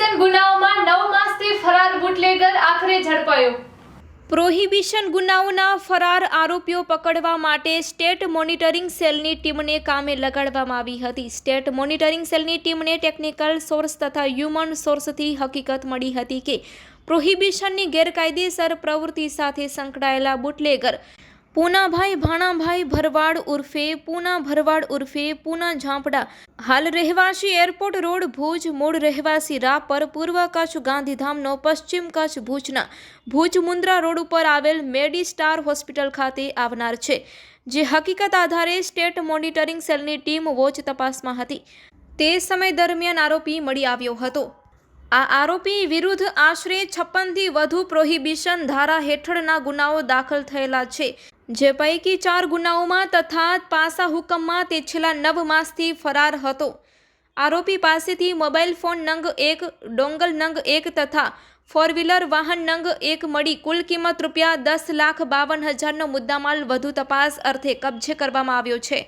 Prohibition ગુનાઓમાં નવ માસથી ફરાર બુટલેગર આખરે ઝડપાયો. પ્રોહિબિશન ગુનાઓના ફરાર આરોપીઓ પકડવા માટે સ્ટેટ મોનિટરિંગ સેલની ટીમને કામે લગાડવામાં આવી હતી. સ્ટેટ મોનિટરિંગ સેલની ટીમને ટેકનિકલ સોર્સ તથા હ્યુમન સોર્સથી હકીકત મળી હતી કે પ્રોહિબિશનની ગેરકાયદેસર પ્રવૃત્તિ સાથે સંકળાયેલા બુટલેગર પૂનાભાઈ ભાણાભાઈ ભરવાડ ઉર્ફે પૂના ભરવાડ ઉર્ફે પૂના ઝાંપડા હાલ રહેવાસી એરપોર્ટ રોડ ભુજ, મૂળ રહેવાસી રાપર, પૂર્વ કચ્છ ગાંધીધામનો પશ્ચિમ કચ્છ ભુજના. ભુજ મુન્દ્રા રોડ ઉપર આવેલ મેડી સ્ટાર હોસ્પિટલ ખાતે આવનાર છે, જે હકીકત આધારે સ્ટેટ મોનિટરિંગ સેલની ટીમ વોચ તપાસમાં હતી. તે સમય દરમિયાન આરોપી મળી આવ્યો હતો. આ આરોપી વિરુદ્ધ આશરે છપ્પનથી વધુ પ્રોહિબિશન ધારા હેઠળના ગુનાઓ દાખલ થયેલા છે. જે પૈકી ચાર ગુનાઓમાં તથા પાસા હુકમમાં તે છેલ્લા નવ માસથી ફરાર હતો. આરોપી પાસેથી મોબાઈલ ફોન નંગ એક, ડોંગલ નંગ એક તથા ફોર વ્હીલર વાહન નંગ એક મળી કુલ કિંમત રૂપિયા દસ લાખ બાવન હજારનો મુદ્દામાલ વધુ તપાસ અર્થે કબજે કરવામાં આવ્યો છે.